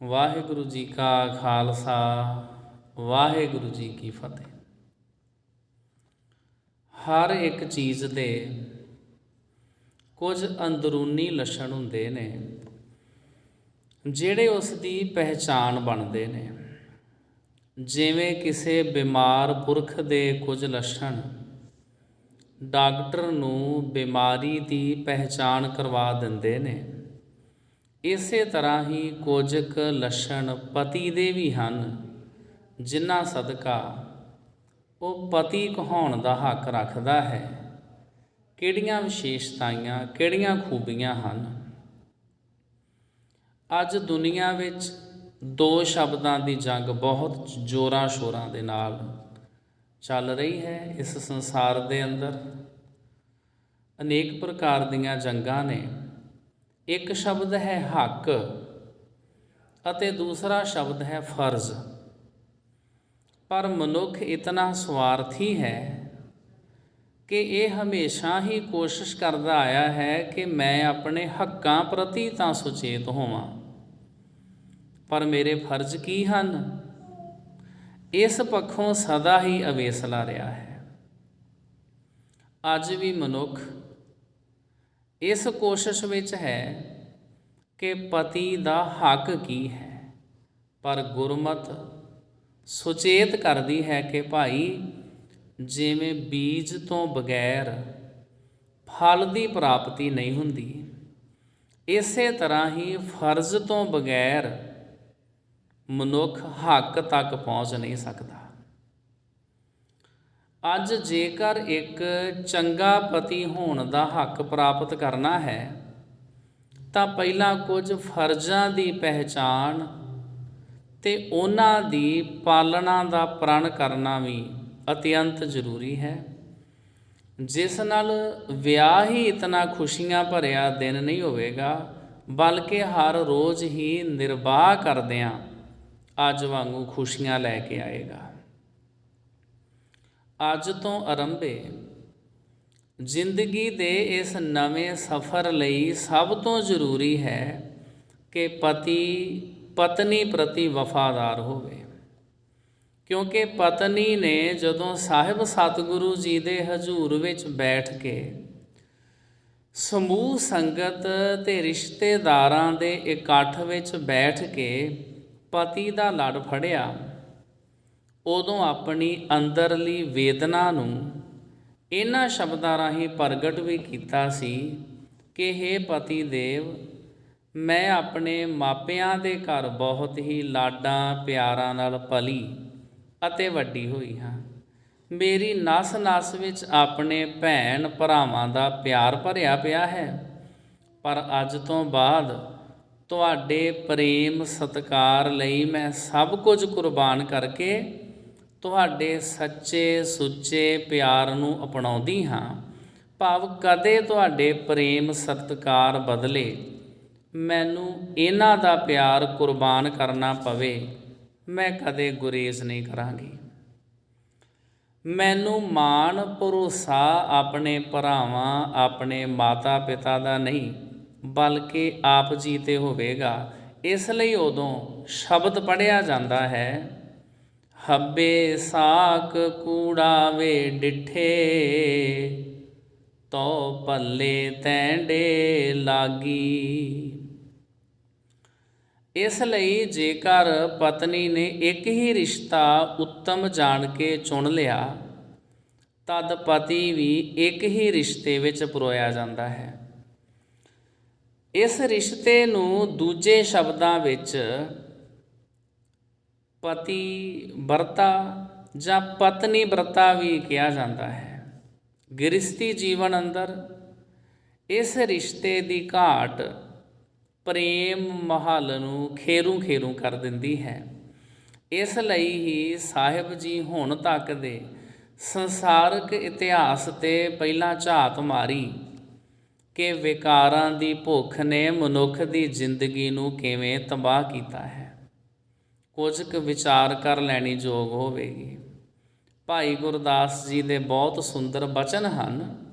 ਵਾਹਿਗੁਰੂ ਜੀ ਕਾ ਖਾਲਸਾ, ਵਾਹਿਗੁਰੂ ਜੀ ਕੀ ਫਤਿਹ। ਹਰ ਇੱਕ ਚੀਜ਼ ਦੇ ਕੁਝ ਅੰਦਰੂਨੀ ਲੱਛਣ ਹੁੰਦੇ ਨੇ, ਜਿਹੜੇ ਉਸ ਦੀ ਪਹਿਚਾਣ ਬਣਦੇ ਨੇ। ਜਿਵੇਂ ਕਿਸੇ ਬਿਮਾਰ ਪੁਰਖ ਦੇ ਕੁਝ ਲੱਛਣ ਡਾਕਟਰ ਨੂੰ ਬਿਮਾਰੀ ਦੀ ਪਹਿਚਾਣ ਕਰਵਾ ਦਿੰਦੇ ਨੇ। ਇਸੇ ਤਰ੍ਹਾਂ ਹੀ ਕੁਝ ਕੁ ਲੱਛਣ ਪਤੀ ਦੇ ਵੀ ਹਨ, ਜਿਨ੍ਹਾਂ ਸਦਕਾ ਉਹ ਪਤੀ ਕਹਾਉਣ ਦਾ ਹੱਕ ਰੱਖਦਾ ਹੈ। ਕਿਹੜੀਆਂ ਵਿਸ਼ੇਸ਼ਤਾਈਆਂ, ਕਿਹੜੀਆਂ ਖੂਬੀਆਂ ਹਨ? ਅੱਜ ਦੁਨੀਆ ਵਿੱਚ ਦੋ ਸ਼ਬਦਾਂ ਦੀ ਜੰਗ ਬਹੁਤ ਜ਼ੋਰਾਂ ਸ਼ੋਰਾਂ ਦੇ ਨਾਲ ਚੱਲ ਰਹੀ ਹੈ ਇਸ ਸੰਸਾਰ ਦੇ ਅੰਦਰ। ਅਨੇਕ ਪ੍ਰਕਾਰ ਦੀਆਂ ਜੰਗਾਂ ਨੇ ਇੱਕ ਸ਼ਬਦ ਹੈ ਹੱਕ ਅਤੇ ਦੂਸਰਾ ਸ਼ਬਦ ਹੈ ਫਰਜ਼। ਪਰ ਮਨੁੱਖ ਇਤਨਾ ਸਵਾਰਥੀ ਹੈ ਕਿ ਇਹ ਹਮੇਸ਼ਾ ਹੀ ਕੋਸ਼ਿਸ਼ ਕਰਦਾ ਆਇਆ ਹੈ ਕਿ ਮੈਂ ਆਪਣੇ ਹੱਕਾਂ ਪ੍ਰਤੀ ਤਾਂ ਸੁਚੇਤ ਹੋਵਾਂ। ਪਰ ਮੇਰੇ ਫਰਜ਼ ਕੀ ਹਨ? ਇਸ ਪੱਖੋਂ ਸਦਾ ਹੀ ਅਵੇਸਲਾ ਰਿਹਾ ਹੈ। ਅੱਜ ਵੀ ਮਨੁੱਖ ਇਸ ਕੋਸ਼ਿਸ਼ ਵਿੱਚ ਹੈ ਕਿ ਪਤੀ ਦਾ ਹੱਕ ਕੀ ਹੈ? ਪਰ ਗੁਰਮਤ ਸੁਚੇਤ ਕਰਦੀ ਹੈ ਕਿ ਭਾਈ, ਜਿਵੇਂ ਬੀਜ ਤੋਂ ਬਗੈਰ ਫਲ ਦੀ ਪ੍ਰਾਪਤੀ ਨਹੀਂ ਹੁੰਦੀ, ਇਸੇ ਤਰ੍ਹਾਂ ਹੀ ਫਰਜ਼ ਤੋਂ ਬਗੈਰ ਮਨੁੱਖ ਹੱਕ ਤੱਕ ਪਹੁੰਚ ਨਹੀਂ ਸਕਦਾ। ਅੱਜ ਜੇਕਰ ਇੱਕ ਚੰਗਾ ਪਤੀ ਹੋਣ ਦਾ ਹੱਕ ਪ੍ਰਾਪਤ ਕਰਨਾ ਹੈ, ਤਾਂ ਪਹਿਲਾਂ ਕੁਝ ਫਰਜ਼ਾਂ ਦੀ ਪਹਿਚਾਣ ਤੇ ਉਹਨਾਂ ਦੀ ਪਾਲਣਾ ਦਾ ਪ੍ਰਣ ਕਰਨਾ ਵੀ ਅਤਿਅੰਤ ਜ਼ਰੂਰੀ ਹੈ। ਜਿਸ ਨਾਲ ਵਿਆਹ ਹੀ ਇਤਨਾ ਖੁਸ਼ੀਆਂ ਭਰਿਆ ਦਿਨ ਨਹੀਂ ਹੋਵੇਗਾ, ਬਲਕਿ ਹਰ ਰੋਜ਼ ਹੀ ਨਿਰਵਾਹ ਕਰਦਿਆਂ ਅੱਜ ਵਾਂਗੂ ਖੁਸ਼ੀਆਂ ਲੈ ਕੇ ਆਏਗਾ। ਅੱਜ ਤੋਂ ਆਰੰਭੇ ਜ਼ਿੰਦਗੀ ਦੇ ਇਸ ਨਵੇਂ ਸਫ਼ਰ ਲਈ ਸਭ ਤੋਂ ਜ਼ਰੂਰੀ ਹੈ ਕਿ ਪਤੀ, ਪਤਨੀ ਪ੍ਰਤੀ ਵਫਾਦਾਰ ਹੋਵੇ। ਕਿਉਂਕਿ ਪਤਨੀ ਨੇ ਜਦੋਂ ਸਾਹਿਬ ਸਤਿਗੁਰੂ ਜੀ ਦੇ ਹਜ਼ੂਰ ਵਿੱਚ ਬੈਠ ਕੇ ਸਮੂਹ ਸੰਗਤ ਤੇ ਰਿਸ਼ਤੇਦਾਰਾਂ ਦੇ ਇਕੱਠ ਵਿੱਚ ਬੈਠ ਕੇ ਪਤੀ ਦਾ ਲੜ ਫੜਿਆ ਉਦੋਂ ਆਪਣੀ ਅੰਦਰਲੀ ਵੇਦਨਾ ਨੂੰ ਇਹਨਾਂ ਸ਼ਬਦਾਂ ਰਾਹੀਂ ਪ੍ਰਗਟ ਵੀ ਕੀਤਾ ਸੀ ਕਿ हे ਪਤੀ ਦੇਵ, ਮੈਂ ਆਪਣੇ ਮਾਪਿਆਂ ਦੇ ਘਰ ਬਹੁਤ ਹੀ ਲਾਡਾਂ ਪਿਆਰਾਂ ਨਾਲ ਪਲੀ ਅਤੇ ਵੱਡੀ ਹੋਈ ਹਾਂ। ਮੇਰੀ ਨਸ-ਨਸ ਵਿੱਚ ਆਪਣੇ ਭੈਣ ਭਰਾਵਾਂ ਦਾ ਪਿਆਰ ਭਰਿਆ ਪਿਆ ਹੈ, ਪਰ ਅੱਜ ਤੋਂ ਬਾਅਦ ਤੁਹਾਡੇ ਪ੍ਰੇਮ ਸਤਕਾਰ ਲਈ ਮੈਂ ਸਭ ਕੁਝ ਕੁਰਬਾਨ ਕਰਕੇ ਤੁਹਾਡੇ ਸੱਚੇ, ਸੁੱਚੇ ਪਿਆਰ ਨੂੰ ਅਪਣਾਉਂਦੀ ਹਾਂ। ਭਾਵ ਕਦੇ ਤੁਹਾਡੇ ਪ੍ਰੇਮ ਸਤਕਾਰ ਬਦਲੇ। ਮੈਨੂੰ ਇਹਨਾਂ ਦਾ ਪਿਆਰ ਕੁਰਬਾਨ ਕਰਨਾ ਪਵੇ। ਮੈਂ ਕਦੇ ਗੁਰੇਜ਼ ਨਹੀਂ ਕਰਾਂਗੀ। ਮੈਨੂੰ ਮਾਣ, ਭਰੋਸਾ ਆਪਣੇ ਭਰਾਵਾਂ, ਆਪਣੇ ਮਾਤਾ ਪਿਤਾ ਦਾ ਨਹੀਂ, ਬਲਕਿ ਆਪ ਜੀ ਤੇ ਹੋਵੇਗਾ। ਇਸ ਲਈ ਉਦੋਂ ਸ਼ਬਦ ਪੜਿਆ ਜਾਂਦਾ ਹੈ ਹੱਬੇ ਸਾਕ ਕੂੜਾਵੇ ਡਿਠੇ, ਤੋ ਪੱਲੇ ਤੈਂਡੇ ਲਾਗੀ। ਇਸ ਲਈ ਜੇਕਰ ਪਤਨੀ ਨੇ ਇੱਕ ਹੀ ਰਿਸ਼ਤਾ ਉੱਤਮ ਜਾਣ ਕੇ ਚੁਣ ਲਿਆ, ਤਦ ਪਤੀ ਵੀ ਇੱਕ ਹੀ ਰਿਸ਼ਤੇ ਵਿੱਚ ਪਰੋਇਆ ਜਾਂਦਾ ਹੈ। ਇਸ ਰਿਸ਼ਤੇ ਨੂੰ ਦੂਜੇ ਸ਼ਬਦਾਂ ਵਿੱਚ ਪਤੀ ਵਰਤਾ ਜਾਂ ਪਤਨੀ ਵਰਤਾ ਵੀ ਕਿਹਾ ਜਾਂਦਾ ਹੈ। ਗ੍ਰਸਤੀ ਜੀਵਨ ਅੰਦਰ ਇਸ ਰਿਸ਼ਤੇ ਦੀ ਘਾਟ ਪ੍ਰੇਮ ਮਹੱਲ ਨੂੰ ਖੇਰੂ ਖੇਰੂ ਕਰ ਦਿੰਦੀ ਹੈ। ਇਸ ਲਈ ਹੀ ਸਾਹਿਬ ਜੀ ਹੁਣ ਤੱਕ ਦੇ ਸੰਸਾਰਕ ਇਤਿਹਾਸ ਤੇ ਪਹਿਲਾਂ ਝਾਤ ਮਾਰੀ ਕਿ ਵਿਕਾਰਾਂ ਦੀ ਭੁੱਖ ਨੇ ਮਨੁੱਖ ਦੀ ਜ਼ਿੰਦਗੀ ਨੂੰ ਕਿਵੇਂ ਤਬਾਹ ਕੀਤਾ ਹੈ। ਕੁਝ ਕੁ ਵਿਚਾਰ ਕਰ ਲੈਣੀ ਯੋਗ ਹੋਵੇਗੀ। ਭਾਈ ਗੁਰਦਾਸ ਜੀ ਦੇ ਬਹੁਤ ਸੁੰਦਰ ਬਚਨ ਹਨ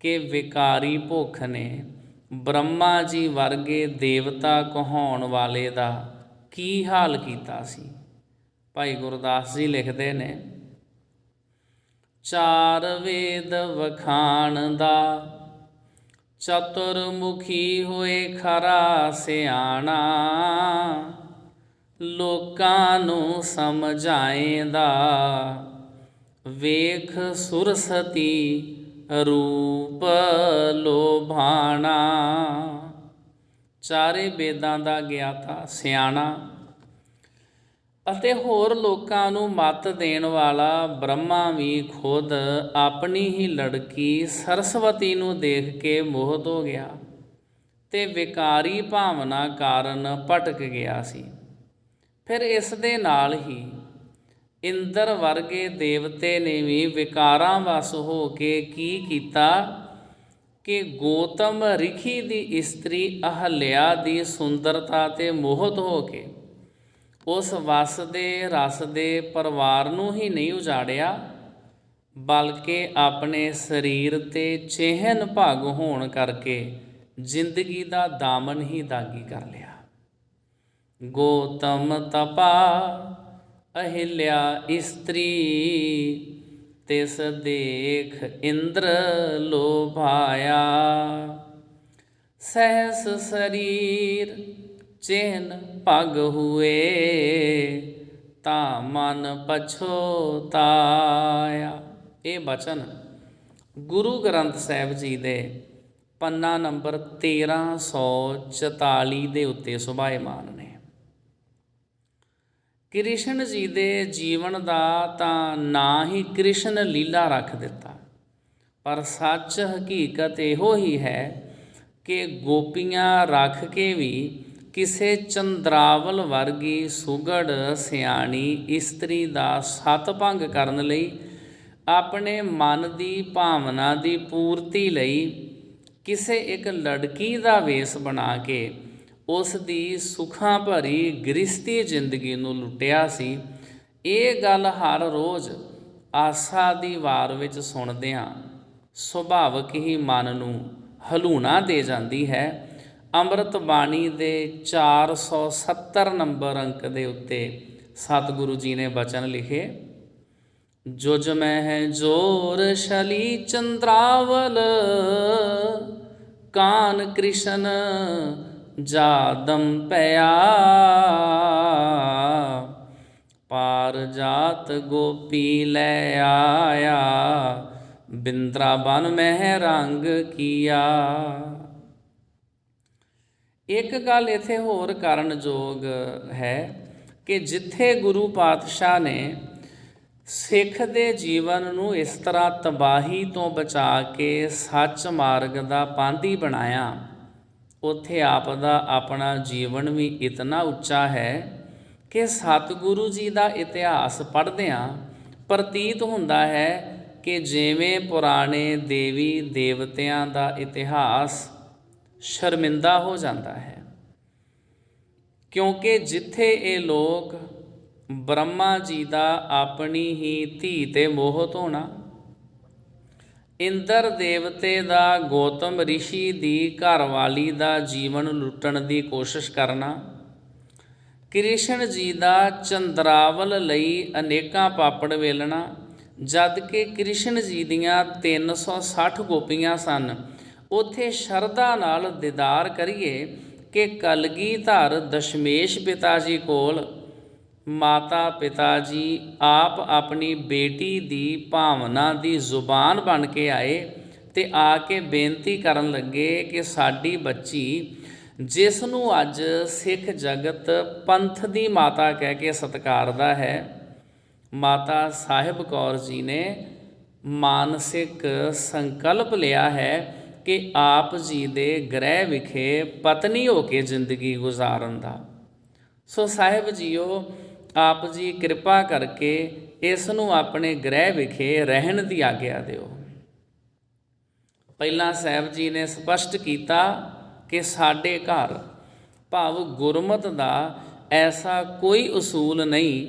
ਕਿ ਵਿਕਾਰੀ ਭੁੱਖ ਨੇ ਬ੍ਰਹਮਾ ਜੀ ਵਰਗੇ ਦੇਵਤਾ ਕਹਾਉਣ ਵਾਲੇ ਦਾ ਕੀ ਹਾਲ ਕੀਤਾ ਸੀ? ਭਾਈ ਗੁਰਦਾਸ ਜੀ ਲਿਖਦੇ ਨੇ, ਚਾਰ ਵੇਦ ਵਖਾਣ ਦਾ, ਚਤੁਰਮੁਖੀ ਹੋਏ ਖਰਾ ਸਿਆਣਾ। ਲੋਕਾਂ ਨੂੰ ਸਮਝਾਏਂਦਾ। ਵੇਖ ਸੁਰਸਤੀ ਰੂਪ ਲੋਭਾਣਾ। ਚਾਰੇ ਵੇਦਾਂ ਦਾ ਗਿਆਤਾ ਸਿਆਣਾ। ਅਤੇ ਹੋਰ ਲੋਕਾਂ ਨੂੰ ਮੱਤ ਦੇਣ ਵਾਲਾ ਬ੍ਰਹਮਾ ਵੀ ਖੁਦ ਆਪਣੀ ਹੀ ਲੜਕੀ ਸਰਸਵਤੀ ਨੂੰ ਦੇਖ ਕੇ ਮੋਹਿਤ ਹੋ ਗਿਆ ਤੇ ਵਿਕਾਰੀ ਭਾਵਨਾ ਕਾਰਨ ਭਟਕ ਗਿਆ ਸੀ। ਫਿਰ ਇਸ ਦੇ ਨਾਲ ਹੀ ਇੰਦਰ ਵਰਗੇ ਦੇਵਤੇ ਨੇ ਵੀ ਵਿਕਾਰਾਂ ਵਸ ਹੋ ਕੇ ਕੀ ਕੀਤਾ ਕਿ ਗੋਤਮ ਰਿਖੀ ਦੀ ਇਸਤਰੀ ਅਹਲਿਆ ਦੀ ਸੁੰਦਰਤਾ ਤੇ ਮੋਹਿਤ ਹੋ ਕੇ ਉਸ ਵਸ ਦੇ ਰਸ ਦੇ ਪਰਿਵਾਰ ਨੂੰ ਹੀ ਨਹੀਂ ਉਜਾੜਿਆ, ਬਲਕਿ ਆਪਣੇ ਸਰੀਰ ਤੇ ਚਿਹਨ ਭਗ ਹੋਣ ਕਰਕੇ ਜ਼ਿੰਦਗੀ ਦਾ ਦਾਮਨ ਹੀ ਦਾਗੀ ਕਰ ਲਿਆ। ਗੋਤਮ ਤਪਾ ਅਹਿਲਿਆ ਇਸਤਰੀ, ਤਿਸ ਦੇਖ ਇੰਦਰ ਲੋਭਾਇਆ। ਸਹਸ ਸਰੀਰ ਚਿਹਨ ਭਗ ਹੁਏ, ਤਾ ਮਨ ਪਛੋਤਾਇਆ। ਇਹ ਬਚਨ ਗੁਰੂ ਗ੍ਰੰਥ ਸਾਹਿਬ ਜੀ ਦੇ ਪੰਨਾ ਨੰਬਰ 1344 ਦੇ ਉੱਤੇ ਸੁਭਾਇਮਾਨ ਨੇ। ਕ੍ਰਿਸ਼ਨ ਜੀ ਦੇ ਜੀਵਨ ਦਾ ਤਾਂ ਨਾਂ ਹੀ ਕ੍ਰਿਸ਼ਨ ਲੀਲਾ ਰੱਖ ਦਿੱਤਾ। ਪਰ ਸੱਚ ਹਕੀਕਤ ਇਹੋ ਹੀ ਹੈ ਕਿ ਗੋਪੀਆਂ ਰੱਖ ਕੇ ਵੀ ਕਿਸੇ ਚੰਦਰਾਵਲ ਵਰਗੀ ਸੁਗੜ ਸਿਆਣੀ ਇਸਤਰੀ ਦਾ ਸਤ ਭੰਗ ਕਰਨ ਲਈ, ਆਪਣੇ ਮਨ ਦੀ ਭਾਵਨਾ ਦੀ ਪੂਰਤੀ ਲਈ ਕਿਸੇ ਇੱਕ ਲੜਕੀ ਦਾ ਵੇਸ ਬਣਾ ਕੇ ਉਸ ਦੀ ਸੁਖਾਂ ਭਰੀ ਗ੍ਰਸਤੀ ਜ਼ਿੰਦਗੀ ਨੂੰ ਲੁੱਟਿਆ ਸੀ। ਇਹ ਗੱਲ ਹਰ ਰੋਜ਼ ਆਸਾ ਦੀ ਵਾਰ ਵਿੱਚ ਸੁਣਦਿਆਂ ਸੁਭਾਵਕ ਹੀ ਮਨ ਨੂੰ ਹਲੂਣਾ ਦੇ ਜਾਂਦੀ ਹੈ। ਅੰਮ੍ਰਿਤ ਬਾਣੀ ਦੇ 470 ਨੰਬਰ ਅੰਕ ਦੇ ਉੱਤੇ ਸਤਿਗੁਰੂ ਜੀ ਨੇ ਬਚਨ ਲਿਖੇ ਜੁਜ ਹੈ ਜੋਰ ਸ਼ਲੀ ਚੰਦਰਾਵਲ, ਕਾਨ ਕ੍ਰਿਸ਼ਨ ਜਾਦਮ ਪਿਆ। ਪਾਰ ਜਾਤ ਗੋਪੀ ਲੈ ਆਇਆ, ਬਿੰਦਰਾਬਨ ਮਹਿ ਰੰਗ ਕੀਆ। ਇੱਕ ਗੱਲ ਇਥੇ ਹੋਰ ਕਰਨ ਯੋਗ ਹੈ ਕਿ ਜਿੱਥੇ ਗੁਰੂ ਪਾਤਸ਼ਾਹ ਨੇ ਸਿੱਖ ਦੇ ਜੀਵਨ ਨੂੰ ਇਸ ਤਰ੍ਹਾਂ ਤਬਾਹੀ ਤੋਂ ਬਚਾ ਕੇ ਸੱਚ ਮਾਰਗ ਦਾ ਪਾਂਧੀ ਬਣਾਇਆ ਉੱਥੇ ਆਪ ਦਾ ਆਪਣਾ ਜੀਵਨ ਵੀ ਇਤਨਾ ਉੱਚਾ ਹੈ ਕਿ ਸਤਿਗੁਰੂ ਜੀ ਦਾ ਇਤਿਹਾਸ ਪੜ੍ਹਦਿਆਂ ਪ੍ਰਤੀਤ ਹੁੰਦਾ ਹੈ ਕਿ ਜਿਵੇਂ ਪੁਰਾਣੇ ਦੇਵੀ ਦੇਵਤਿਆਂ ਦਾ ਇਤਿਹਾਸ ਸ਼ਰਮਿੰਦਾ ਹੋ ਜਾਂਦਾ ਹੈ। ਕਿਉਂਕਿ ਜਿੱਥੇ ਇਹ ਲੋਕ ਬ੍ਰਹਮਾ ਜੀ ਦਾ ਆਪਣੀ ਹੀ ਧੀ ਤੇ ਮੋਹਤ ਹੋਣਾ ਇੰਦਰ ਦੇਵਤੇ ਦਾ ਗੌਤਮ ਰਿਸ਼ੀ ਦੀ ਘਰਵਾਲੀ ਦਾ ਜੀਵਨ ਲੁੱਟਣ ਦੀ ਕੋਸ਼ਿਸ਼ ਕਰਨਾ, ਕ੍ਰਿਸ਼ਨ ਜੀ ਦਾ ਚੰਦਰਾਵਲ ਲਈ ਅਨੇਕਾਂ ਪਾਪੜ ਵੇਲਣਾ ਜਦ ਕਿ ਕ੍ਰਿਸ਼ਨ ਜੀ ਦੀਆਂ 360 ਗੋਪੀਆਂ ਸਨ, ਉਥੇ ਸ਼ਰਧਾ ਨਾਲ ਦੀਦਾਰ ਕਰੀਏ ਕਿ ਕਲਗੀਧਰ ਦਸ਼ਮੇਸ਼ ਪਿਤਾ ਜੀ ਕੋਲ ਮਾਤਾ ਪਿਤਾ ਜੀ ਆਪ ਆਪਣੀ ਬੇਟੀ ਦੀ ਭਾਵਨਾ ਦੀ ਜ਼ੁਬਾਨ ਬਣ ਕੇ ਆਏ ਤੇ ਆ ਕੇ ਬੇਨਤੀ ਕਰਨ ਲੱਗੇ ਕਿ ਸਾਡੀ ਬੱਚੀ ਜਿਸ ਨੂੰ ਅੱਜ ਸਿੱਖ ਜਗਤ ਪੰਥ ਦੀ ਮਾਤਾ ਕਹਿ ਕੇ ਸਤਿਕਾਰਦਾ ਹੈ, ਮਾਤਾ ਸਾਹਿਬ ਕੌਰ ਜੀ ਨੇ ਮਾਨਸਿਕ ਸੰਕਲਪ ਲਿਆ ਹੈ ਕਿ ਆਪ ਜੀ ਦੇ ਗ੍ਰਹਿ ਵਿਖੇ ਪਤਨੀ ਹੋ ਕੇ ਜ਼ਿੰਦਗੀ ਗੁਜ਼ਾਰਨ ਦਾ। ਸੋ ਸਾਹਿਬ ਜੀਓ ਆਪ ਜੀ ਕਿਰਪਾ ਕਰਕੇ ਇਸ ਨੂੰ ਆਪਣੇ ਗ੍ਰਹਿ ਵਿਖੇ ਰਹਿਣ ਦੀ ਆਗਿਆ ਦਿਓ। ਪਹਿਲਾਂ ਸਾਹਿਬ ਜੀ ਨੇ ਸਪਸ਼ਟ ਕੀਤਾ ਕਿ ਸਾਡੇ ਘਰ ਭਾਵ ਗੁਰਮਤ ਦਾ ਐਸਾ ਕੋਈ ਉਸੂਲ ਨਹੀਂ,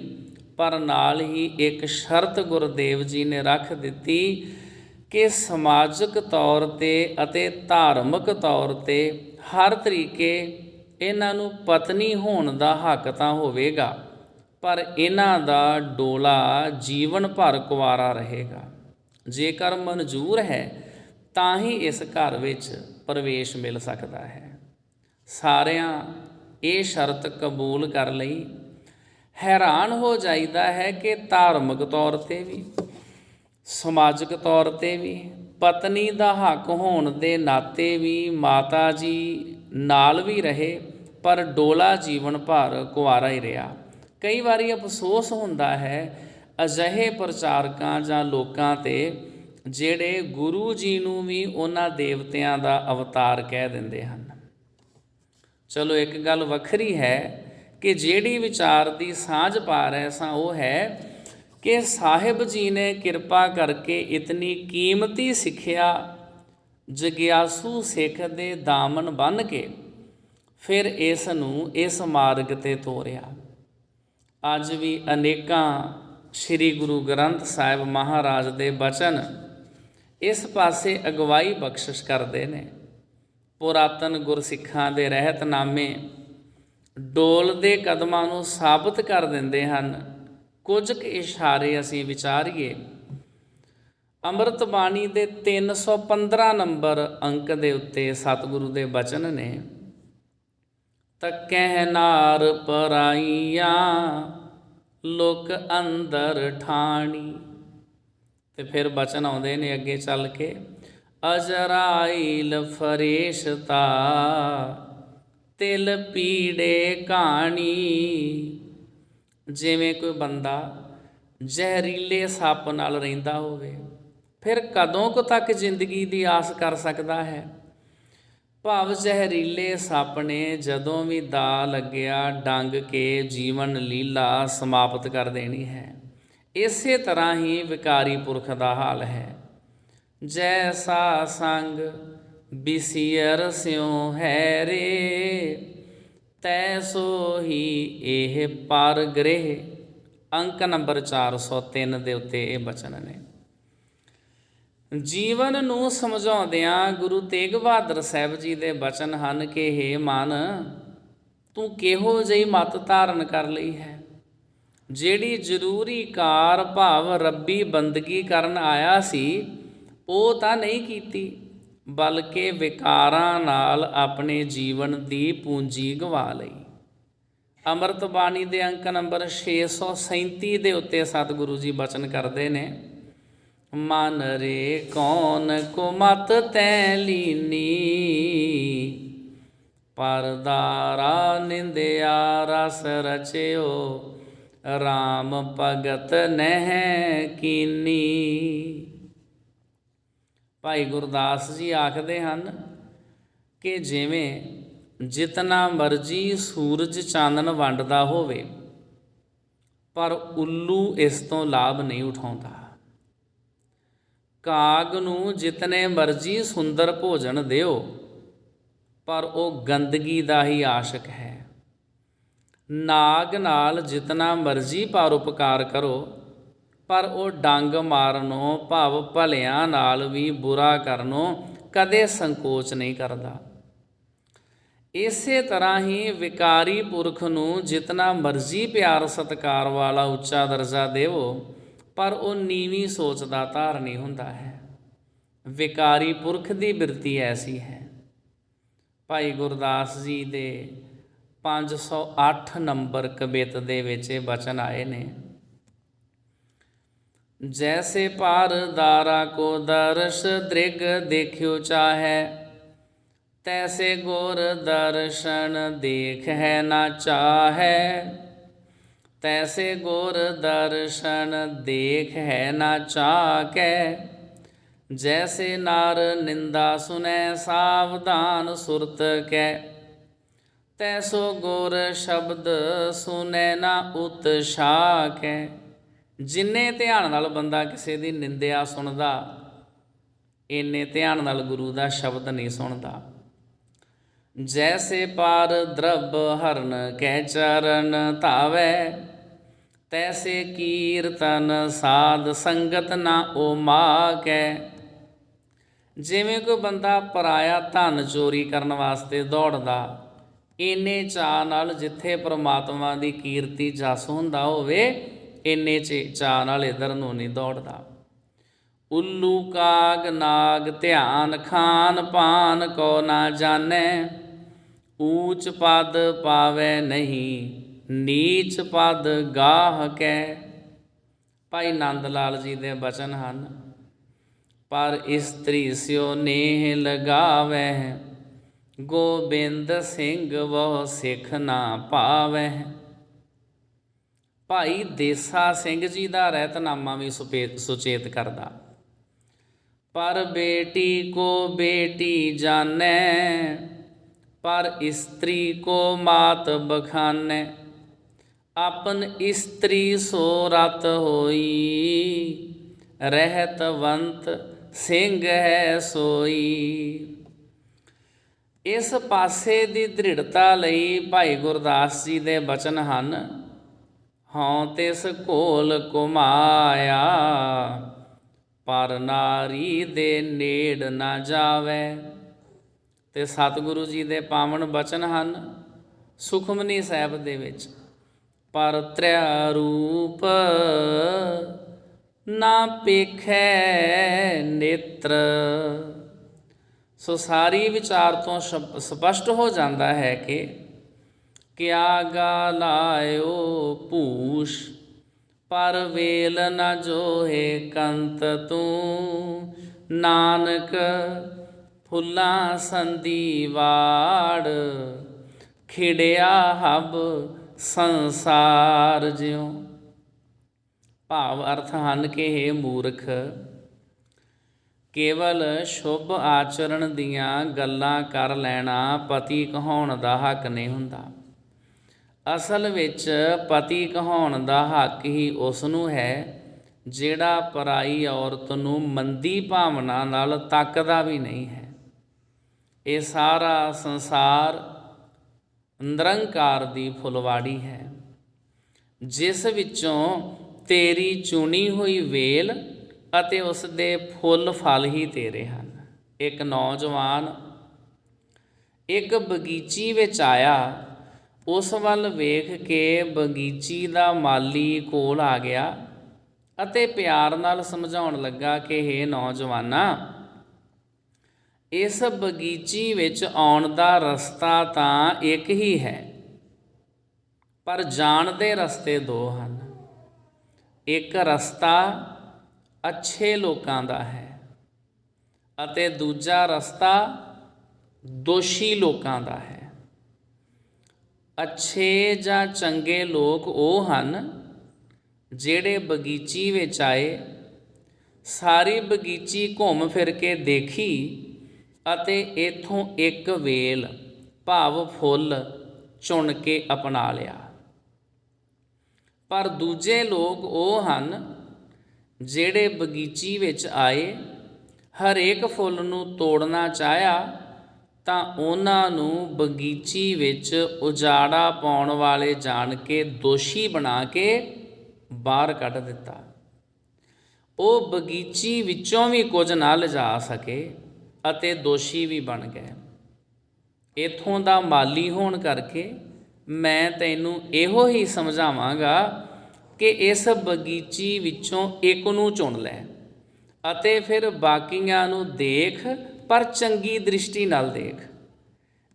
ਪਰ ਨਾਲ ਹੀ ਇੱਕ ਸ਼ਰਤ ਗੁਰਦੇਵ ਜੀ ਨੇ ਰੱਖ ਦਿੱਤੀ ਕਿ ਸਮਾਜਿਕ ਤੌਰ ਤੇ ਅਤੇ ਧਾਰਮਿਕ ਤੌਰ ਤੇ ਹਰ ਤਰੀਕੇ ਇਹਨਾਂ ਨੂੰ ਪਤਨੀ ਹੋਣ ਦਾ ਹੱਕ ਤਾਂ ਹੋਵੇਗਾ। ਪਰ ਇਹਨਾਂ ਦਾ ਡੋਲਾ ਜੀਵਨ ਭਰ ਕੁਵਾਰਾ ਰਹੇਗਾ। ਜੇਕਰ ਮਨਜ਼ੂਰ ਹੈ, ਤਾਂ ਹੀ ਇਸ ਘਰ ਵਿੱਚ ਪ੍ਰਵੇਸ਼ ਮਿਲ ਸਕਦਾ ਹੈ। ਸਾਰਿਆਂ ਇਹ ਸ਼ਰਤ ਕਬੂਲ ਕਰ ਲਈ। ਹੈਰਾਨ ਹੋ ਜਾਈਦਾ ਹੈ ਕਿ ਧਾਰਮਿਕ ਤੌਰ ਤੇ ਵੀ, ਸਮਾਜਿਕ ਤੌਰ ਤੇ ਵੀ, ਪਤਨੀ ਦਾ ਹੱਕ ਹੋਣ ਦੇ ਨਾਤੇ ਵੀ ਮਾਤਾ ਜੀ ਨਾਲ ਵੀ ਰਹੇ, ਪਰ ਡੋਲਾ ਜੀਵਨ ਭਰ ਕੁਆਰਾ ਹੀ ਰਿਹਾ। ਕਈ ਵਾਰੀ ਅਫਸੋਸ ਹੁੰਦਾ ਹੈ ਅਜਿਹੇ ਪ੍ਰਚਾਰਕਾਂ ਜਾਂ ਲੋਕਾਂ ਤੇ ਜਿਹੜੇ ਗੁਰੂ ਜੀ ਨੂੰ ਵੀ ਉਹਨਾਂ ਦੇਵਤਿਆਂ ਦਾ ਅਵਤਾਰ ਕਹਿ ਦਿੰਦੇ ਹਨ। ਚਲੋ ਇੱਕ ਗੱਲ ਵੱਖਰੀ ਹੈ ਕਿ ਜਿਹੜੀ ਵਿਚਾਰ ਦੀ ਸਾਂਝ ਪਾ ਰਹੇ ਸਾਂ ਉਹ ਹੈ ਕਿ ਸਾਹਿਬ ਜੀ ਨੇ ਕਿਰਪਾ ਕਰਕੇ ਇਤਨੀ ਕੀਮਤੀ ਸਿੱਖਿਆ ਜਗਿਆਸੂ ਸਿੱਖ ਦੇ ਦਾਮਨ ਬੰਨ ਕੇ ਫਿਰ ਇਸ ਨੂੰ ਇਸ ਮਾਰਗ ਤੇ ਤੋਰਿਆ। ਅੱਜ ਵੀ ਅਨੇਕਾਂ ਸ੍ਰੀ ਗੁਰੂ ਗ੍ਰੰਥ ਸਾਹਿਬ ਮਹਾਰਾਜ ਦੇ ਬਚਨ ਇਸ ਪਾਸੇ ਅਗਵਾਈ ਬਖਸ਼ਿਸ਼ ਕਰਦੇ ਨੇ। ਪੁਰਾਤਨ ਗੁਰਸਿੱਖਾਂ ਦੇ ਰਹਿਤਨਾਮੇ ਡੋਲ ਦੇ ਕਦਮਾਂ ਨੂੰ ਸਾਬਤ ਕਰ ਦਿੰਦੇ ਹਨ। ਕੁਝ ਕੁ ਇਸ਼ਾਰੇ ਅਸੀਂ ਵਿਚਾਰੀਏ। ਅੰਮ੍ਰਿਤ ਬਾਣੀ ਦੇ 315 ਨੰਬਰ ਅੰਕ ਦੇ ਉੱਤੇ ਸਤਿਗੁਰੂ ਦੇ ਬਚਨ ਨੇ। ਤੱਕਹਿ ਨਾਰ ਪਰਾਈਆਂ, ਲੋਕ ਅੰਦਰ ਠਾਣੀ। ਤੇ ਫਿਰ ਬਚਨ ਆਉਂਦੇ ਨੇ ਅੱਗੇ ਚੱਲ ਕੇ ਅਜਰਾਈਲ ਫਰੇਸ਼ਤਾ ਤਿਲ ਪੀੜੇ ਕਹਾਣੀ ਜਿਵੇਂ ਕੋਈ ਬੰਦਾ ਜ਼ਹਿਰੀਲੇ ਸੱਪ ਨਾਲ ਰਹਿੰਦਾ ਹੋਵੇ, ਫਿਰ ਕਦੋਂ ਕੁ ਤੱਕ ਜ਼ਿੰਦਗੀ ਦੀ ਆਸ ਕਰ ਸਕਦਾ ਹੈ? ਭਾਵ ਜ਼ਹਿਰੀਲੇ ਸੱਪ ਨੇ ਜਦੋਂ ਵੀ ਦਾ ਲੱਗਿਆ ਡੰਗ ਕੇ ਜੀਵਨ ਲੀਲਾ ਸਮਾਪਤ ਕਰ ਦੇਣੀ ਹੈ। ਇਸੇ ਤਰ੍ਹਾਂ ਹੀ ਵਿਕਾਰੀ ਪੁਰਖ ਦਾ ਹਾਲ ਹੈ। ਜੈਸਾ ਸੰਗ ਬਿਸਿਅਰ ਸਿਉ ਹੈ ਰੇ ਤੈਸੋ ਹੀ ਇਹ ਪਰ ਗ੍ਰਹਿ। ਅੰਕ ਨੰਬਰ 403 ਦੇ ਉੱਤੇ ਇਹ ਬਚਨ ਨੇ। ਜੀਵਨ ਨੂੰ ਸਮਝਾਉਂਦਿਆਂ ਗੁਰੂ ਤੇਗ ਬਹਾਦਰ ਸਾਹਿਬ ਜੀ ਦੇ ਬਚਨ ਹਨ ਕਿ हे ਮਨ, ਤੂੰ ਕਿਹੋ ਜਿਹੀ ਮਤ ਧਾਰਨ ਕਰ ਲਈ ਹੈ? ਜਿਹੜੀ ਜ਼ਰੂਰੀ ਕਾਰ ਭਾਵ ਰੱਬੀ ਬੰਦਗੀ ਕਰਨ ਆਇਆ ਸੀ, ਉਹ ਤਾਂ ਨਹੀਂ ਕੀਤੀ, ਬਲਕਿ ਵਿਕਾਰਾਂ ਨਾਲ ਆਪਣੇ ਜੀਵਨ ਦੀ ਪੂੰਜੀ ਗਵਾ ਲਈ। ਅੰਮ੍ਰਿਤ ਬਾਣੀ ਦੇ ਅੰਕ ਨੰਬਰ 637 ਦੇ ਉੱਤੇ ਸਤਿਗੁਰੂ ਜੀ ਬਚਨ ਕਰਦੇ ਨੇ ਮਨ ਰੇ ਕੌਣ ਕੋ ਮਤ ਤੈ ਲੀਨੀ? ਪਰਦਾਰਾ ਨਿੰਦਿਆ ਰਸ ਰਚਿਓ RAM ਭਗਤ ਨਹਿ ਕੀਨੀ? ਭਾਈ ਗੁਰਦਾਸ ਜੀ ਆਖਦੇ ਹਨ ਕਿ ਜਿਵੇਂ ਜਿਤਨਾ ਮਰਜ਼ੀ ਸੂਰਜ ਚਾਨਣ ਵੰਡਦਾ ਹੋਵੇ, ਪਰ ਉੱਲੂ ਇਸ ਤੋਂ ਲਾਭ ਨਹੀਂ ਉਠਾਉਂਦਾ। ਕਾਗ ਨੂੰ ਜਿਤਨੇ ਮਰਜ਼ੀ ਸੁੰਦਰ ਭੋਜਨ ਦਿਓ, ਪਰ ਉਹ ਗੰਦਗੀ ਦਾ ਹੀ ਆਸ਼ਕ ਹੈ। ਨਾਗ ਨਾਲ ਜਿਤਨਾ ਮਰਜ਼ੀ ਪਰਉਪਕਾਰ ਕਰੋ, ਪਰ ਉਹ ਡੰਗ ਮਾਰਨੋਂ, ਭਾਵ ਭਲਿਆਂ ਨਾਲ ਵੀ ਬੁਰਾ ਕਰਨੋਂ ਕਦੇ ਸੰਕੋਚ ਨਹੀਂ ਕਰਦਾ। ਇਸੇ ਤਰ੍ਹਾਂ ਹੀ ਵਿਕਾਰੀ ਪੁਰਖ ਨੂੰ ਜਿਤਨਾ ਮਰਜ਼ੀ ਪਿਆਰ ਸਤਕਾਰ ਵਾਲਾ ਉੱਚਾ ਦਰਜਾ ਦੇਵੋ ਪਰ ਉਹ ਨੀਵੀਂ ਸੋਚ ਦਾ ਧਾਰਨੀ ਹੁੰਦਾ ਹੈ। ਵਿਕਾਰੀ ਪੁਰਖ ਦੀ ਬਿਰਤੀ ਐਸੀ ਹੈ। ਭਾਈ ਗੁਰਦਾਸ ਜੀ ਦੇ 508 ਨੰਬਰ ਕਬਿਤ ਦੇ ਵਿੱਚ ਇਹ ਬਚਨ ਆਏ ਨੇ। ਜੈਸੇ ਪਾਰ ਦਾਰਾ ਕੋ ਦਰਸ਼ ਦ੍ਰਿਗ ਦੇਖਿਓ ਚਾਹੈ, ਤੈਸੇ ਗੁਰ ਦਰਸ਼ਨ ਦੇਖ ਹੈ ਨਾ ਚਾਹੈ। ਤੈਸੇ ਗੁਰ ਦਰਸ਼ਨ ਦੇਖ ਹੈ ਨਾ ਚਾਕੈ। ਜੈਸੇ ਨਾਰ ਨਿੰਦਾ ਸੁਨੈ ਸਾਵਧਾਨ ਸੁਰਤ ਕੈ। ਤੈਸੋ ਗੁਰ ਸ਼ਬਦ ਸੁਨੈ ਨਾ ਉਤਸ਼ਾਕੈ। ਜਿੰਨੇ ਧਿਆਨ ਨਾਲ ਬੰਦਾ ਕਿਸੇ ਦੀ ਨਿੰਦਿਆ ਸੁਣਦਾ, ਇੰਨੇ ਧਿਆਨ ਨਾਲ ਗੁਰੂ ਦਾ ਸ਼ਬਦ ਨਹੀਂ ਸੁਣਦਾ। ਜੈਸੇ ਪਾਰ ਦਰਬ ਹਰਨ ਕਹਿ ਚਰਨ ਧਾਵੈ, ਤੈਸੇ ਕੀਰਤਨ ਸਾਧ ਸੰਗਤ ਨਾ ਓ ਮਾਕੈ। ਜਿਵੇਂ ਕੋਈ ਬੰਦਾ ਪਰਾਇਆ ਧਨ ਚੋਰੀ ਕਰਨ ਵਾਸਤੇ ਦੌੜਦਾ, ਇੰਨੇ ਚਾਅ ਨਾਲ ਜਿੱਥੇ ਪ੍ਰਮਾਤਮਾ ਦੀ ਕੀਰਤੀ ਜਸ ਹੁੰਦਾ ਹੋਵੇ, ਇੰਨੇ ਚ ਚਾਅ ਨਾਲ ਇਧਰ ਨੂੰ ਨਹੀਂ ਦੌੜਦਾ। ਉੱਲੂ ਕਾਗ ਨਾਗ ਧਿਆਨ ਖਾਨ ਪਾਨ ਕੋ ਨਾ ਜਾਣੈ ਊਚ ਪਦ ਪਾਵੇ ਨਹੀਂ, ਨੀਚ ਪਦ ਗਾਹ ਕੈ ਭਾਈ ਨੰਦ ਲਾਲ ਜੀ ਦੇ ਬਚਨ ਹਨ, ਪਰ ਇਸਤਰੀ ਸਿਓ ਨੇਹ ਲਗਾਵੇ, ਗੋਬਿੰਦ ਸਿੰਘ ਵੋ ਸਿੱਖ ਨਾ ਪਾਵੇ। ਭਾਈ ਦੇਸਾ ਸਿੰਘ ਜੀ ਦਾ ਰਹਿਤਨਾਮਾ ਵੀ ਸੁਪੇ- ਸੁਚੇਤ ਕਰਦਾ। ਪਰ ਬੇਟੀ ਕੋ ਬੇਟੀ ਜਾਣੈ ਪਰ ਇਸਤਰੀ ਕੋ ਮਾਤ ਬਖਾਨੈ, ਆਪਨ ਇਸਤਰੀ ਸੋ ਰਤ ਹੋਈ। ਰਹਿਤਵੰਤ ਸਿੰਘ ਹੈ ਸੋਈ। ਇਸ ਪਾਸੇ ਦੀ ਦ੍ਰਿੜਤਾ ਲਈ ਭਾਈ ਗੁਰਦਾਸ ਜੀ ਦੇ ਬਚਨ ਹਨ, ਹਉ ਤਿਸ ਕੋਲ ਕੁਮਾਇਆ ਪਰ ਨਾਰੀ ਦੇ ਨੇੜ ਨਾ ਜਾਵੇ। ਤੇ ਸਤਿਗੁਰੂ ਜੀ ਦੇ ਪਾਵਨ ਬਚਨ ਹਨ ਸੁਖਮਨੀ ਸਾਹਿਬ ਦੇ ਵਿੱਚ। ਪਰ ਤ੍ਰਿਆ ਰੂਪ ਨਾ ਪੇਖੈ ਨੇਤਰ। ਸੋ ਸਾਰੀ ਵਿਚਾਰ ਤੋਂ ਸ਼ਪ- ਸਪਸ਼ਟ ਹੋ ਜਾਂਦਾ ਹੈ ਕਿ ਕਿਆ ਗਾ ਭੂਸ਼ ਪਰ ਵੇਲ ਨ ਜੋਹੇ ਕੰਤ ਤੂੰ। ਨਾਨਕ ਫੁੱਲਾਂ ਸੰਦੀ ਵਾੜ, ਖਿੜਿਆ ਹਬ ਸੰਸਾਰ ਜਿਉ। ਭਾਵ ਅਰਥ ਹਨ ਕਿ ਇਹ ਮੂਰਖ, ਕੇਵਲ ਸ਼ੁਭ ਆਚਰਣ ਦੀਆਂ ਗੱਲਾਂ ਕਰ ਲੈਣਾ ਪਤੀ ਕਹਾਉਣ ਦਾ ਹੱਕ ਨਹੀਂ ਹੁੰਦਾ। ਅਸਲ ਵਿੱਚ ਪਤੀ ਕਹਾਉਣ ਦਾ ਹੱਕ ਹੀ ਉਸ ਨੂੰ ਹੈ, ਜਿਹੜਾ ਪਰਾਈ ਔਰਤ ਨੂੰ ਮੰਦੀ ਭਾਵਨਾ ਨਾਲ ਤੱਕਦਾ ਵੀ ਨਹੀਂ ਹੈ। ਇਹ ਸਾਰਾ ਸੰਸਾਰ ਨਿਰੰਕਾਰ ਦੀ ਫੁਲਵਾੜੀ ਹੈ। ਜਿਸ ਵਿੱਚੋਂ ਤੇਰੀ ਚੁਣੀ ਹੋਈ ਵੇਲ ਅਤੇ ਉਸ ਦੇ ਫੁੱਲ ਫਲ ਹੀ ਤੇਰੇ ਹਨ। ਇੱਕ ਨੌਜਵਾਨ ਇੱਕ ਬਗੀਚੀ ਵਿੱਚ ਆਇਆ। ਉਸ ਵੱਲ ਵੇਖ ਕੇ ਬਗੀਚੀ ਦਾ ਮਾਲੀ ਕੋਲ ਆ ਗਿਆ ਅਤੇ ਪਿਆਰ ਨਾਲ ਸਮਝਾਉਣ ਲੱਗਾ ਕਿ हे ਨੌਜਵਾਨਾ ਇਸ ਬਗੀਚੀ ਵਿੱਚ ਆਉਣ ਦਾ ਰਸਤਾ ਤਾਂ ਇੱਕ ਹੀ ਹੈ, ਪਰ ਜਾਣ ਦੇ ਰਸਤੇ ਦੋ ਹਨ। ਇੱਕ ਰਸਤਾ ਅੱਛੇ ਲੋਕਾਂ ਦਾ ਹੈ ਅਤੇ ਦੂਜਾ ਰਸਤਾ ਦੋਸ਼ੀ ਲੋਕਾਂ ਦਾ ਹੈ। ਅੱਛੇ ਜਾਂ ਚੰਗੇ ਲੋਕ ਉਹ ਹਨ ਜਿਹੜੇ ਬਗੀਚੀ ਵਿੱਚ ਆਏ, ਸਾਰੀ ਬਗੀਚੀ ਘੁੰਮ ਫਿਰ ਕੇ ਦੇਖੀ ਅਤੇ ਇਥੋਂ ਇੱਕ ਵੇਲ ਭਾਵ ਫੁੱਲ ਚੁਣ ਕੇ ਅਪਣਾ ਲਿਆ। ਪਰ ਦੂਜੇ ਲੋਕ ਉਹ ਹਨ ਜਿਹੜੇ ਬਗੀਚੀ ਵਿੱਚ ਆਏ, ਹਰੇਕ ਫੁੱਲ ਨੂੰ ਤੋੜਨਾ ਚਾਹਿਆ ਤਾਂ ਉਹਨਾਂ ਨੂੰ ਬਗੀਚੀ ਵਿੱਚ ਉਜਾੜਾ ਪਾਉਣ ਵਾਲੇ ਜਾਣ ਕੇ ਦੋਸ਼ੀ ਬਣਾ ਕੇ ਬਾਹਰ ਕੱਢ ਦਿੱਤਾ। ਉਹ ਬਗੀਚੀ ਵਿੱਚੋਂ ਵੀ ਕੁਝ ਨਾ ਲਿਜਾ ਸਕੇ। ਅਤੇ ਦੋਸ਼ੀ ਵੀ ਬਣ ਗਏ। ਇਥੋਂ ਦਾ ਮਾਲੀ ਹੋਣ ਕਰਕੇ ਮੈਂ ਤੈਨੂੰ ਇਹੋ ਹੀ ਸਮਝਾਵਾਂਗਾ ਕਿ ਇਸ ਬਗੀਚੀ ਵਿੱਚੋਂ ਇੱਕ ਨੂੰ ਚੁਣ ਲੈ ਅਤੇ ਫਿਰ ਬਾਕੀਆਂ ਨੂੰ ਦੇਖ, ਪਰ ਚੰਗੀ ਦ੍ਰਿਸ਼ਟੀ ਨਾਲ ਦੇਖ।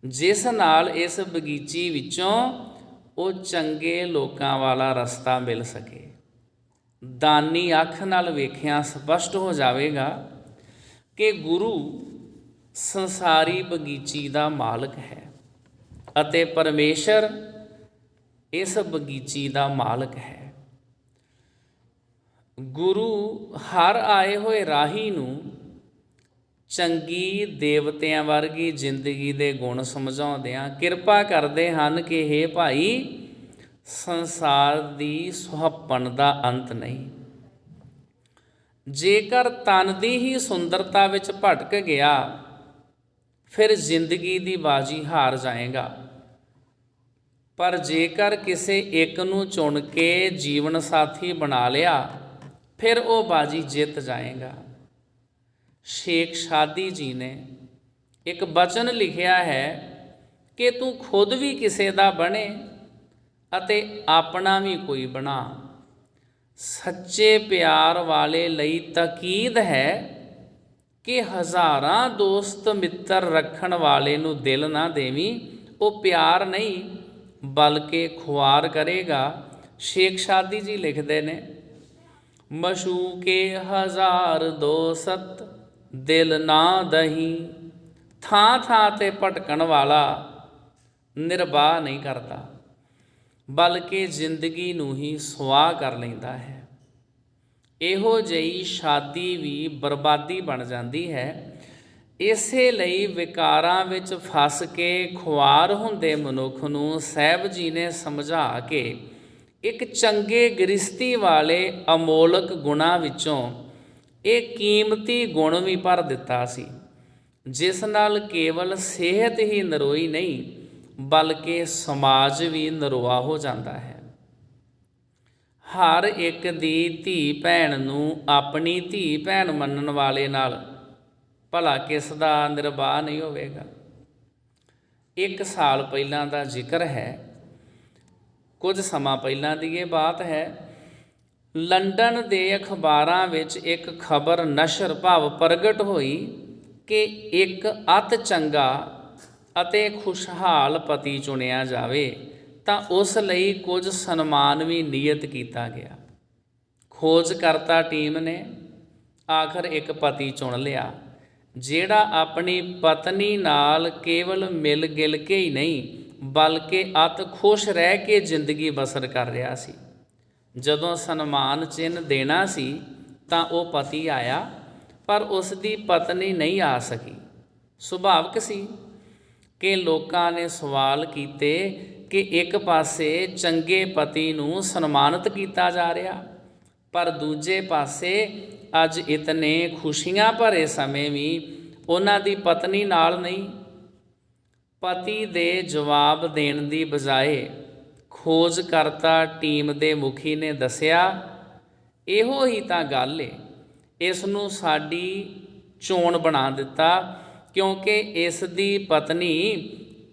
ਜਿਸ ਨਾਲ ਇਸ ਬਗੀਚੀ ਵਿੱਚੋਂ ਉਹ ਚੰਗੇ ਲੋਕਾਂ ਵਾਲਾ ਰਸਤਾ ਮਿਲ ਸਕੇ। ਦਾਨੀ ਅੱਖ ਨਾਲ ਵੇਖਿਆ ਸਪਸ਼ਟ ਹੋ ਜਾਵੇਗਾ ਕਿ ਗੁਰੂ ਸੰਸਾਰੀ ਬਗੀਚੀ ਦਾ ਮਾਲਕ ਹੈ ਅਤੇ ਪਰਮੇਸ਼ਰ ਇਸ ਬਗੀਚੀ ਦਾ ਮਾਲਕ ਹੈ। ਗੁਰੂ ਹਰ ਆਏ ਹੋਏ ਰਾਹੀ ਨੂੰ ਚੰਗੀ ਦੇਵਤਿਆਂ ਵਰਗੀ ਜ਼ਿੰਦਗੀ ਦੇ ਗੁਣ ਸਮਝਾਉਂਦਿਆਂ ਕਿਰਪਾ ਕਰਦੇ ਹਨ ਕਿ हे ਭਾਈ, ਸੰਸਾਰ ਦੀ ਸੁਹੱਪਣ ਦਾ ਅੰਤ ਨਹੀਂ। ਜੇਕਰ ਤਨ ਦੀ ਹੀ ਸੁੰਦਰਤਾ ਵਿੱਚ ਭਟਕ ਗਿਆ ਫਿਰ ਜ਼ਿੰਦਗੀ ਦੀ ਬਾਜੀ ਹਾਰ ਜਾਏਗਾ। ਪਰ ਜੇਕਰ ਕਿਸੇ ਇੱਕ ਨੂੰ ਚੁਣ ਕੇ ਜੀਵਨ ਸਾਥੀ ਬਣਾ ਲਿਆ, ਫਿਰ ਉਹ ਬਾਜੀ ਜਿੱਤ ਜਾਏਗਾ। ਸ਼ੇਖ ਸ਼ਾਦੀ ਜੀ ਨੇ ਇੱਕ ਬਚਨ ਲਿਖਿਆ ਹੈ ਕਿ ਤੂੰ ਖੁਦ ਵੀ ਕਿਸੇ ਦਾ ਬਣੇ ਅਤੇ ਆਪਣਾ ਵੀ ਕੋਈ ਬਣਾ। ਸੱਚੇ ਪਿਆਰ ਵਾਲੇ ਲਈ ਤਕੀਦ ਹੈ ਕਿ ਹਜ਼ਾਰਾਂ ਦੋਸਤ ਮਿੱਤਰ ਰੱਖਣ ਵਾਲੇ ਨੂੰ ਦਿਲ ਨਾ ਦੇਵੀਂ, ਉਹ ਪਿਆਰ ਨਹੀਂ, ਬਲਕਿ ਖੁਆਰ ਕਰੇਗਾ। ਸ਼ੇਖ ਸ਼ਾਦੀ ਜੀ ਲਿਖਦੇ ਨੇ ਮਸ਼ੂਕੇ ਹਜ਼ਾਰ ਦੋਸਤ ਦਿਲ ਨਾ ਦਹੀਂ, ਥਾਂ ਥਾਂ ਤੇ ਭਟਕਣ ਵਾਲਾ ਨਿਰਵਾਹ ਨਹੀਂ ਕਰਦਾ, ਬਲਕਿ ਜ਼ਿੰਦਗੀ ਨੂੰ ਹੀ ਸੁਆਹ ਕਰ ਲੈਂਦਾ ਹੈ। ਇਹੋ ਜਿਹੀ ਸ਼ਾਦੀ ਵੀ ਬਰਬਾਦੀ ਬਣ ਜਾਂਦੀ ਹੈ। ਇਸੇ ਲਈ ਵਿਕਾਰਾਂ ਵਿੱਚ ਫਸ ਕੇ ਖੁਆਰ ਹੁੰਦੇ ਮਨੁੱਖ ਨੂੰ ਸਹਿਬ ਜੀ ਨੇ ਸਮਝਾ ਕੇ ਇੱਕ ਚੰਗੇ ਗ੍ਰਸਤੀ ਵਾਲੇ ਅਮੋਲਕ ਗੁਣਾ ਵਿੱਚੋਂ ਇਹ ਕੀਮਤੀ ਗੁਣ ਵੀ ਭਰ ਦਿੱਤਾ ਸੀ, ਜਿਸ ਨਾਲ ਕੇਵਲ ਸਿਹਤ ਹੀ ਨਰੋਈ ਨਹੀਂ, ਬਲਕਿ ਸਮਾਜ ਵੀ ਨਰੋਆ ਹੋ ਜਾਂਦਾ ਹੈ। ਹਰ ਇੱਕ ਦੀ ਧੀ ਭੈਣ ਨੂੰ ਆਪਣੀ ਧੀ ਭੈਣ ਮੰਨਣ ਵਾਲੇ ਨਾਲ। ਭਲਾ ਕਿਸ ਦਾ ਨਿਰਵਾਹ ਨਹੀਂ ਹੋਵੇਗਾ? ਇੱਕ ਸਾਲ ਪਹਿਲਾਂ ਦਾ ਜ਼ਿਕਰ ਹੈ। ਕੁਝ ਸਮਾਂ ਪਹਿਲਾਂ ਦੀ ਇਹ ਬਾਤ ਹੈ। ਲੰਡਨ ਦੇ ਅਖਬਾਰਾਂ ਵਿੱਚ ਇੱਕ ਖਬਰ ਨਸ਼ਰ ਭਾਵ ਪ੍ਰਗਟ ਹੋਈ ਕਿ ਇੱਕ ਅਤ ਚੰਗਾ ਅਤੇ ਖੁਸ਼ਹਾਲ ਪਤੀ ਚੁਣਿਆ ਜਾਵੇ। ਤਾਂ ਉਸ ਲਈ ਕੁਝ ਸਨਮਾਨ ਵੀ ਨਿਯਤ ਕੀਤਾ ਗਿਆ। ਖੋਜਕਰਤਾ ਟੀਮ ਨੇ, ਆਖਰ ਇੱਕ ਪਤੀ ਚੁਣ ਲਿਆ, ਜਿਹੜਾ ਆਪਣੀ ਪਤਨੀ ਨਾਲ ਕੇਵਲ ਮਿਲ ਗਿਲ ਕੇ ਹੀ ਨਹੀਂ, ਬਲਕਿ ਅਤ ਖੁਸ਼ ਰਹਿ ਕੇ ਜ਼ਿੰਦਗੀ ਬਸਰ ਕਰ ਰਿਹਾ ਸੀ। ਜਦੋਂ ਸਨਮਾਨ ਚਿੰਨ ਦੇਣਾ ਸੀ, ਤਾਂ ਉਹ ਪਤੀ ਆਇਆ, ਪਰ ਉਸ ਦੀ ਪਤਨੀ ਨਹੀਂ ਆ ਸਕੀ। ਸੁਭਾਵਕ ਸੀ ਕਿ ਲੋਕਾਂ ਨੇ ਸਵਾਲ ਕੀਤੇ ਕਿ ਇੱਕ ਪਾਸੇ ਚੰਗੇ ਪਤੀ ਨੂੰ ਸਨਮਾਨਿਤ ਕੀਤਾ ਜਾ ਰਿਹਾ, ਪਰ ਦੂਜੇ ਪਾਸੇ ਅੱਜ ਇਤਨੇ ਖੁਸ਼ੀਆਂ ਭਰੇ ਸਮੇਂ ਵੀ ਉਹਨਾਂ ਦੀ ਪਤਨੀ ਨਾਲ ਨਹੀਂ। ਪਤੀ ਦੇ ਜਵਾਬ ਦੇਣ ਦੀ ਬਜਾਏ ਖੋਜਕਰਤਾ ਟੀਮ ਦੇ ਮੁਖੀ ਨੇ ਦੱਸਿਆ, ਇਹੋ ਹੀ ਤਾਂ ਗੱਲ ਏ। ਇਸ ਨੂੰ ਸਾਡੀ ਚੋਣ ਬਣਾ ਦਿੱਤਾ, ਕਿਉਂਕਿ ਇਸ ਦੀ ਪਤਨੀ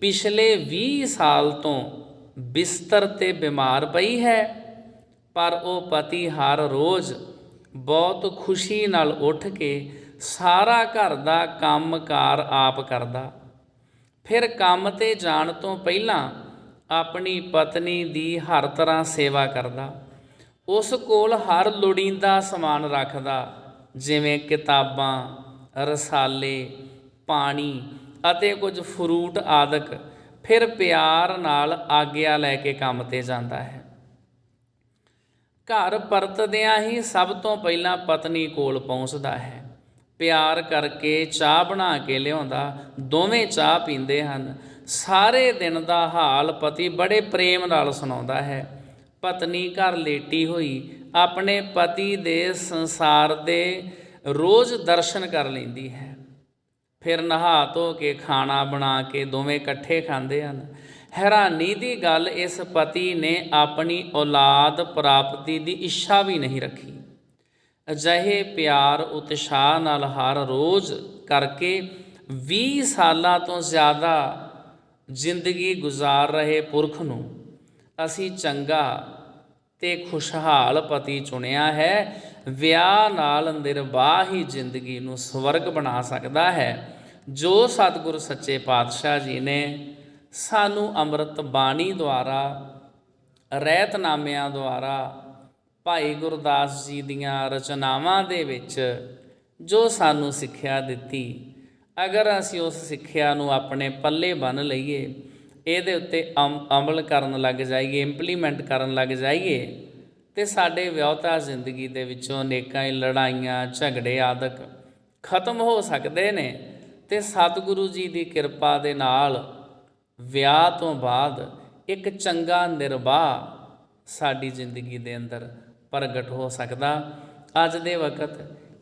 ਪਿਛਲੇ 20 ਸਾਲ ਤੋਂ ਬਿਸਤਰ ਤੇ ਬਿਮਾਰ ਪਈ ਹੈ, ਪਰ ਉਹ ਪਤੀ ਹਰ ਰੋਜ਼ ਬਹੁਤ ਖੁਸ਼ੀ ਨਾਲ ਉੱਠ ਕੇ ਸਾਰਾ ਘਰ ਦਾ ਕੰਮਕਾਰ ਆਪ ਕਰਦਾ। ਫਿਰ ਕੰਮ ਤੇ ਜਾਣ ਤੋਂ ਪਹਿਲਾਂ ਆਪਣੀ ਪਤਨੀ ਦੀ ਹਰ ਤਰ੍ਹਾਂ ਸੇਵਾ ਕਰਦਾ। ਉਸ ਕੋਲ ਹਰ ਲੋੜੀਂਦਾ ਸਮਾਨ ਰੱਖਦਾ, ਜਿਵੇਂ ਕਿਤਾਬਾਂ, ਰਸਾਲੇ, ਪਾਣੀ ਅਤੇ ਕੁਝ ਫਰੂਟ ਆਦਿਕ, ਫਿਰ ਪਿਆਰ ਨਾਲ ਆਗਿਆ ਲੈ ਕੇ ਕੰਮ ਤੇ ਜਾਂਦਾ ਹੈ। ਘਰ ਪਰਤਦਿਆਂ ਹੀ ਸਭ ਤੋਂ ਪਹਿਲਾਂ ਪਤਨੀ ਕੋਲ ਪਹੁੰਚਦਾ ਹੈ। ਪਿਆਰ ਕਰਕੇ ਚਾਹ ਬਣਾ ਕੇ ਲਿਆਉਂਦਾ, ਦੋਵੇਂ ਚਾਹ ਪੀਂਦੇ ਹਨ। ਸਾਰੇ ਦਿਨ ਦਾ ਹਾਲ ਪਤੀ ਬੜੇ ਪ੍ਰੇਮ ਨਾਲ ਸੁਣਾਉਂਦਾ ਹੈ। ਪਤਨੀ ਘਰ ਲੇਟੀ ਹੋਈ, ਆਪਣੇ ਪਤੀ ਦੇ ਸੰਸਾਰ ਦੇ ਰੋਜ਼ ਦਰਸ਼ਨ ਕਰ ਲੈਂਦੀ ਹੈ। ਫਿਰ ਨਹਾ ਧੋ ਕੇ ਖਾਣਾ ਬਣਾ ਕੇ ਦੋਵੇਂ ਇਕੱਠੇ ਖਾਂਦੇ ਹਨ। ਹੈਰਾਨੀ ਦੀ ਗੱਲ ਇਸ ਪਤੀ ਨੇ ਆਪਣੀ ਔਲਾਦ ਪ੍ਰਾਪਤੀ ਦੀ ਇੱਛਾ ਵੀ ਨਹੀਂ ਰੱਖੀ। ਅਜਿਹੇ ਪਿਆਰ ਉਤਸ਼ਾਹ ਨਾਲ ਹਰ ਰੋਜ਼ ਕਰਕੇ 20 ਸਾਲਾਂ ਤੋਂ ਜ਼ਿਆਦਾ ਜ਼ਿੰਦਗੀ ਗੁਜ਼ਾਰ ਰਹੇ ਪੁਰਖ ਨੂੰ ਅਸੀਂ ਚੰਗਾ ਤੇ ਖੁਸ਼ਹਾਲ ਪਤੀ ਚੁਣਿਆ ਹੈ। ਵਿਆਹ ਨਾਲ ਨਿਰਵਾਹ ਹੀ ਜ਼ਿੰਦਗੀ ਨੂੰ ਸਵਰਗ ਬਣਾ ਸਕਦਾ ਹੈ। ਜੋ ਸਤਿਗੁਰ ਸੱਚੇ ਪਾਤਸ਼ਾਹ ਜੀ ਨੇ ਸਾਨੂੰ ਅੰਮ੍ਰਿਤ ਬਾਣੀ ਦੁਆਰਾ, ਰਹਿਤਨਾਮਿਆਂ ਦੁਆਰਾ, ਭਾਈ ਗੁਰਦਾਸ ਜੀ ਦੀਆਂ ਰਚਨਾਵਾਂ ਦੇ ਵਿੱਚ ਜੋ ਸਾਨੂੰ ਸਿੱਖਿਆ ਦਿੱਤੀ, ਅਗਰ ਅਸੀਂ ਉਸ ਸਿੱਖਿਆ ਨੂੰ ਆਪਣੇ ਪੱਲੇ ਬੰਨ ਲਈਏ, ਇਹਦੇ ਉੱਤੇ ਅਮ- ਅਮਲ ਕਰਨ ਲੱਗ ਜਾਈਏ ਇੰਪਲੀਮੈਂਟ ਕਰਨ ਲੱਗ ਜਾਈਏ, ਤੇ ਸਾਡੇ ਵਿਆਹਤਾ ਜ਼ਿੰਦਗੀ ਦੇ ਵਿੱਚੋਂ ਅਨੇਕਾਂ ਹੀ ਲੜਾਈਆਂ, ਝਗੜੇ ਆਦਿਕ ਖਤਮ ਹੋ ਸਕਦੇ ਨੇ। ਤੇ ਸਤਿਗੁਰੂ ਜੀ ਦੀ ਕਿਰਪਾ ਦੇ ਨਾਲ ਵਿਆਹ ਤੋਂ ਬਾਅਦ ਇੱਕ ਚੰਗਾ ਨਿਰਵਾਹ ਸਾਡੀ ਜ਼ਿੰਦਗੀ ਦੇ ਅੰਦਰ ਪ੍ਰਗਟ ਹੋ ਸਕਦਾ। ਅੱਜ ਦੇ ਵਕਤ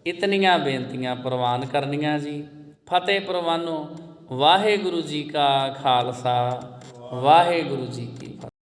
ਇਤਨੀਆਂ ਬੇਨਤੀਆਂ ਪ੍ਰਵਾਨ ਕਰਨੀਆਂ ਜੀ। ਫਤਿਹ ਪ੍ਰਵਾਨੋ, ਵਾਹਿਗੁਰੂ ਜੀ ਕਾ ਖਾਲਸਾ, ਵਾਹਿਗੁਰੂ ਜੀ ਕੀ ਫਤਿਹ।